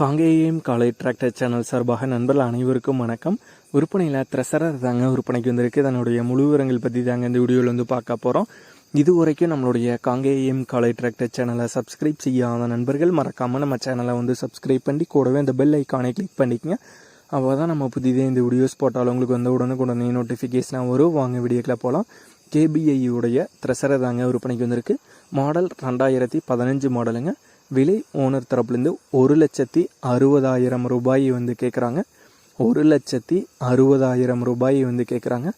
காங்கேயம் காலை tractor channel சார்பாக நண்பர்கள் அனைவருக்கும் வணக்கம். விற்பனையில் த்ரெசரர் தாங்க விற்பனைக்கு வந்திருக்கு. அதனுடைய முழு விவரங்கள் பற்றி தாங்க இந்த வீடியோவில் வந்து பார்க்க போகிறோம் இது வரைக்கும் நம்மளுடைய காங்கேயம் காலை டிராக்டர் சேனலை சப்ஸ்கிரைப் செய்யாத நண்பர்கள் மறக்காமல் நம்ம சேனலை வந்து சப்ஸ்கிரைப் பண்ணி கூடவே இந்த பெல் ஐக்கானை கிளிக் பண்ணிக்கங்க. அப்போ தான் நம்ம புதிதே இந்த வீடியோஸ் போட்டாலும் உங்களுக்கு வந்து உடனுக்குடனே நோட்டிஃபிகேஷனாக வரும். வாங்க வீடியோக்கில் போகலாம் கேபிஐயுடைய த்ரெஷரை தாங்க விற்பனைக்கு வந்திருக்கு. மாடல் ரெண்டாயிரத்தி பதினஞ்சு மாடலுங்க. விலை ஓனர் தரப்புலேருந்து ஒரு லட்சத்தி அறுபதாயிரம் ரூபாய் வந்து கேட்குறாங்க ஒரு லட்சத்தி அறுபதாயிரம் ரூபாய் வந்து கேட்குறாங்க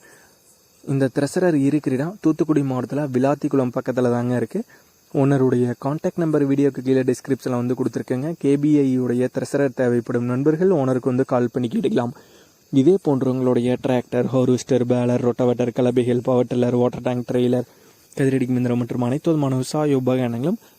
இந்த த்ரெசரர் இருக்கிற இடம் தூத்துக்குடி மாவட்டத்தில் விளாத்திக்குளம் பக்கத்தில் தாங்க இருக்குது ஓனருடைய காண்டாக்ட் நம்பர் வீடியோக்கு கீழே டிஸ்கிரிப்ஷனில் வந்து கொடுத்துருக்கேங்க. கேபிஐயுடைய உடைய த்ரெசரர் தேவைப்படும் நண்பர்கள் ஓனருக்கு வந்து கால் பண்ணி கேட்டுக்கலாம். இதே போன்றவங்களுடைய tractor harvester baler rotavator கலபைகள் power tiller water tank trailer கதிரடி மிந்திரம் மற்றும் அனைத்து விதமான விவசாய உபகரணங்களும்